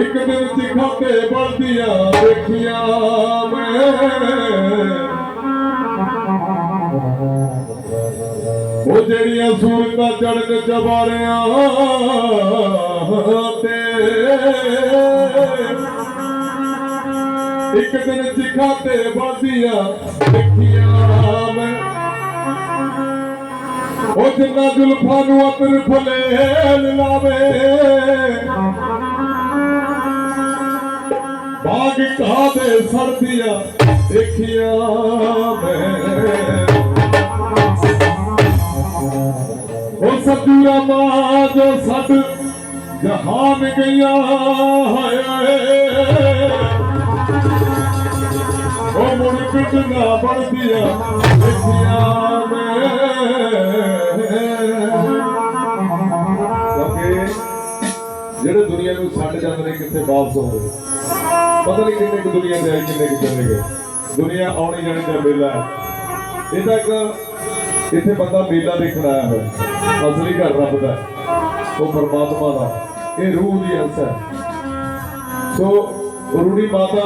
ਇੱਕ ਦਿਨ ਸਿੱਖਾਂ ਤੇ ਬਲਦੀਆਂ ਦੇਖੀਆਂ ਮੈਂ। ਉਹ ਜਿਹੜੀਆਂ ਸੂਰਤਾਂ ਚੜਕ ਚਵਾਰਿਆਂ ਤੇ। ਇੱਕ ਦਿਨ ਸਿੱਖਾਂ ਤੇ ਬਲਦੀਆਂ ਦੇਖੀਆਂ ਮੈਂ। ਉਹ ਜਿੰਨਾ ਜ਼ੁਲਫਾਂ ਨੂੰ ਅਤਰ ਫੁੱਲੇ ਲਾਵੇ ਬਾਗ ਕਾ ਸਰਦੀਆਂ ਦੇਖੀਆਂ ਮੈਂ। ਉਹ ਸਤੂਰਾ ਮਾਂ ਜੋ ਸਦ ਜਹਾਨ ਗਈਆਂ ਹਾਏ। ਉਹ ਮੁੜ ਕਿਤਨਾ ਬਣਦੀਆਂ ਦੇਖੀਆਂ ਮੈਂ। ਛੱਡ ਜਾਂਦੇ ਨੇ ਕਿੱਥੇ ਵਾਪਸ ਆਉਂਦੇ ਪਤਾ ਨਹੀਂ ਕਿੰਨੇ ਕੁ ਦੁਨੀਆ ਦੇ ਆਏ, ਕਿੰਨੇ ਕੁ ਚਲੇ ਗਏ ਦੁਨੀਆ ਆਉਣੀ ਜਾਣੀ ਦਾ ਮੇਲਾ ਹੈ। ਇਹ ਤਾਂ ਇੱਕ ਇੱਥੇ ਬੰਦਾ ਮੇਲਾ ਦੇਖਣ ਆਇਆ ਹੋਇਆ। ਅਸਲੀ ਘਰ ਰੱਬ ਦਾ ਉਹ ਪਰਮਾਤਮਾ ਦਾ। ਇਹ ਰੂਹ ਦੀ ਅੰਸ਼ ਹੈ। ਸੋ ਰੂੜੀ ਮਾਤਾ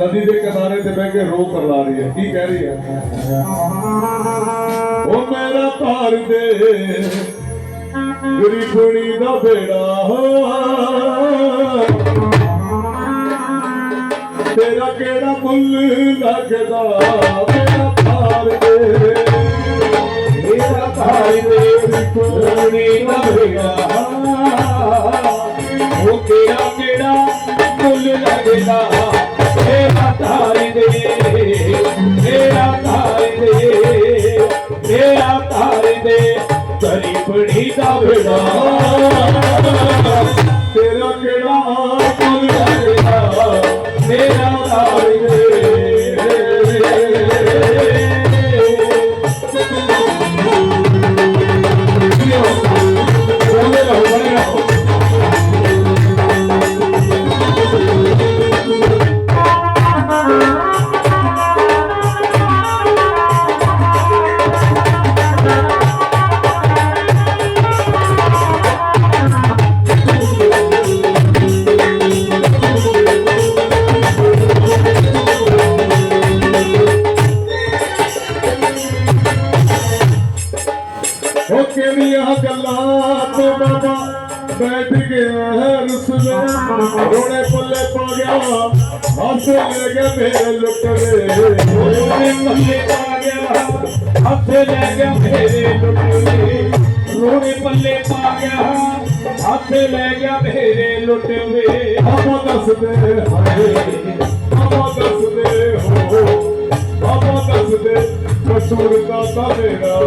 ਨਦੀ ਦੇ ਕਿਨਾਰੇ ਤੇ ਬਹਿ ਕੇ ਰੋ ਕਰ ਲਾ ਰਹੀ ਹੈ। ਕੀ ਕਹਿ ਰਹੀ ਹੈ? ਉਹ ਮੇਰਾ ਭਾਰ ਦੇ ਗਰੀਬਣੀ ਦਾ ਬੇੜਾ ਤੇਰਾ ਕਿਹੜਾ ਮੁੱਲ ਲੱਗਦਾ? ਮੇਰਾ ਭਾਰ ਦੇ। ਮੇਰਾ ਭਾਈ ਦੇ ਕੋਣੀ ਨਾ ਭੇਗਾ ਉਹ ਤੇਰਾ ਕਿਹੜਾ ਮੁੱਲ ਲੱਗਦਾ? ਮੇਰਾ ਭਾਈ ਦੇ। ਮੇਰਾ ਭਾਈ ਦੇ। ਮੇਰਾ ਗਰੀਬਣੀ ਦਾ ਉਹ ਕਿਹੜੀਆਂ ਗੱਲਾਂ ਤੋਂ ਬਾਬਾ ਬੈਠ ਗਿਆ ਹੈ ਰੁਸਲਾ ਰੋਣੇ ਪੱਲੇ ਪਾ ਗਿਆ ਹੱਸ ਲੈ ਗਿਆ ਮੇਰੇ ਲੁੱਟਦੇ। ਰੋਣੇ ਪੱਲੇ ਪਾ ਗਿਆ, ਹੱਥ ਲੈ ਗਿਆ ਮੇਰੇ ਲੁੱਟਵੇ ਰੋਣੇ ਪੱਲੇ ਪਾ ਗਿਆ, ਹੱਥ ਲੈ ਗਿਆ ਮੇਰੇ ਲੁੱਟਵੇ ਬਾਬਾ ਦੱਸਦੇ ਹਾਏ ਬਾਬਾ ਦੱਸਦੇ ਹੋ, ਬਾਬਾ ਦੱਸਦੇ, ਕਸੂਰ ਦਾ ਤਾਂ ਮੇਰਾ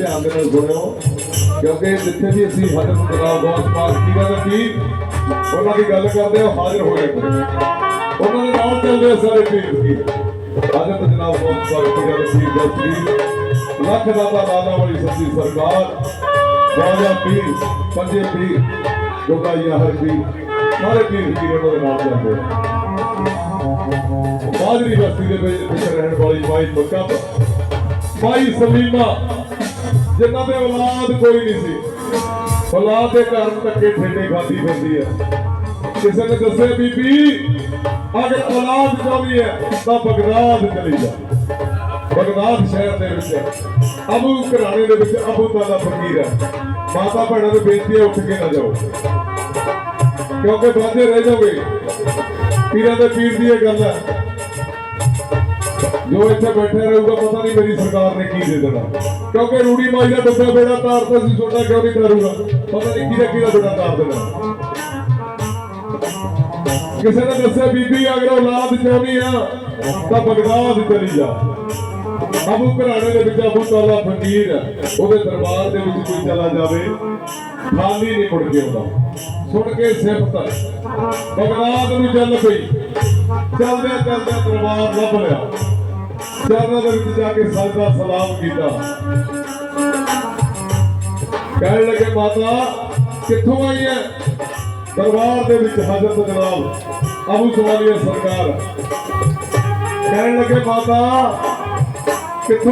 ਧਿਆਨ ਦੇ ਨਾਲ ਸੁਣਿਓ ਕਿਉਂਕਿ ਜਿੱਥੇ ਵੀ ਅਸੀਂ ਹਜ਼ਰਤ ਜਨਾਬ ਗੌਸ ਪਾਕ ਪੀਰਾਂ ਦਾ ਪੀਰ ਉਹਨਾਂ ਦੀ ਗੱਲ ਕਰਦੇ ਹਾਂ ਹਾਜ਼ਰ ਹੋ ਜਾਂਦੇ ਉਹਨਾਂ ਦੇ ਨਾਲ ਚੱਲਦੇ ਆ ਸਾਰੇ ਪੀਰ ਪੀਰ ਹਜ਼ਰਤ ਜਨਾਬ ਗੌਸ ਪਾਕ ਪੀਰਾਂ ਦਾ ਪੀਰ ਦਾ ਪੀਰ ਲੱਖ ਦਾਤਾ ਨਾਨਾ ਵਾਲੀ ਸੱਚੀ ਸਰਕਾਰ ਬਾਜਾ ਪੀਰ ਪੰਜੇ ਪੀਰ ਗੋਗਾਈਆ ਹਰ ਪੀਰ ਸਾਰੇ ਪੀਰ ਪੀਰ ਉਹਨਾਂ ਦੇ ਨਾਲ ਚੱਲਦੇ ਆ ਬਾਜਰੀ ਬਸਤੀ ਦੇ ਵਿੱਚ ਵਿੱਚ ਰਹਿਣ ਵਾਲੀ ਮਾਈ ਬੱਕਾ ਮਾਈ ਸਲੀਮਾ ਜਿਨ੍ਹਾਂ ਦੇ ਔਲਾਦ ਕੋਈ ਨਹੀਂ ਸੀ। ਔਲਾਦ ਦੇ ਕਾਰਨ ਧੱਕੇ ਠੇਡੇ ਖਾਦੀ ਫਿਰਦੀ ਹੈ। ਕਿਸੇ ਨੇ ਦੱਸਿਆ, ਬੀਬੀ, ਅਗਰ ਔਲਾਦ ਚਾਹੀਦੀ ਹੈ, ਤਾਂ ਬਗਦਾਦ ਚਲੀ ਜਾ। ਬਗਦਾਦ ਸ਼ਹਿਰ ਦੇ ਵਿੱਚ ਅਬੂ ਘਰਾਣੇ ਦੇ ਵਿੱਚ ਅਬੂ ਤਾਲਾ ਫਕੀਰ ਹੈ। ਮਾਤਾ ਭੈਣਾਂ ਨੂੰ ਬੇਨਤੀ ਹੈ, ਉੱਠ ਕੇ ਨਾ ਜਾਓ। ਕਿਉਂਕਿ ਬਾਅਦੇ ਰਹਿ ਜਾਓਗੇ। ਪੀਰਾਂ ਦੇ ਪੀਰ ਦੀ ਇਹ ਗੱਲ ਹੈ। ਜੋ ਇੱਥੇ ਬੈਠਾ ਰਹੂਗਾ, ਪਤਾ ਨਹੀਂ ਮੇਰੀ ਸਰਕਾਰ ਨੇ ਕੀ ਦੇ ਦੇਣਾ। ਕਿਉਂਕਿ ਰੂੜੀ ਮਾਈ ਦਾ ਡੁੱਬਿਆ ਬੇੜਾ ਤਾਰਦਾ ਸੀ ਛੋਟਾ ਕਿਉਂ ਨਹੀਂ ਤਾਰੂਗਾ? ਪਤਾ ਨਹੀਂ ਕਿਹਦਾ ਕਿਹਦਾ ਬੇੜਾ ਤਾਰ ਦੇਣਾ। ਕਿਸੇ ਨੇ ਦੱਸਿਆ, ਬੀਬੀ ਅਗਰ ਔਲਾਦ ਚਾਹਨੀ ਆ, ਤਾਂ ਬਗਦਾਦ ਚਲੀ ਜਾ। ਅਬੂ ਘਰਾਣੇ ਦੇ ਵਿੱਚ ਅਬੂ ਤਾਲਾ ਫਕੀਰ ਉਹਦੇ ਦਰਬਾਰ ਦੇ ਵਿੱਚ ਕੋਈ ਚਲਾ ਜਾਵੇ ਖਾਲੀ ਨਹੀਂ ਮੁੜ ਕੇ ਆਉਂਦਾ। ਸੁਣ ਕੇ ਸਿਫਤ ਬਗਦਾਦ ਨੂੰ ਚੱਲ ਪਈ। ਚੱਲਦਿਆਂ ਚੱਲਦਿਆਂ ਦਰਬਾਰ ਲੱਭ ਲਿਆ। ਚਰਨਾਂ ਦੇ ਵਿੱਚ ਜਾ ਕੇ ਸਜਦਾ ਸਲਾਮ ਕੀਤਾ ਕਹਿਣ ਲੱਗੇ ਮਾਤਾ ਕਿੱਥੋਂ ਆਈ ਹੈ ਦਰਬਾਰ ਦੇ ਵਿੱਚ ਹਜ਼ਰਤ ਜਨਾਬ ਅਬੂ ਸਵਾਲੀਆ ਸਰਕਾਰ ਕਹਿਣ ਲੱਗੇ ਮਾਤਾ ਕਿੱਥੋਂ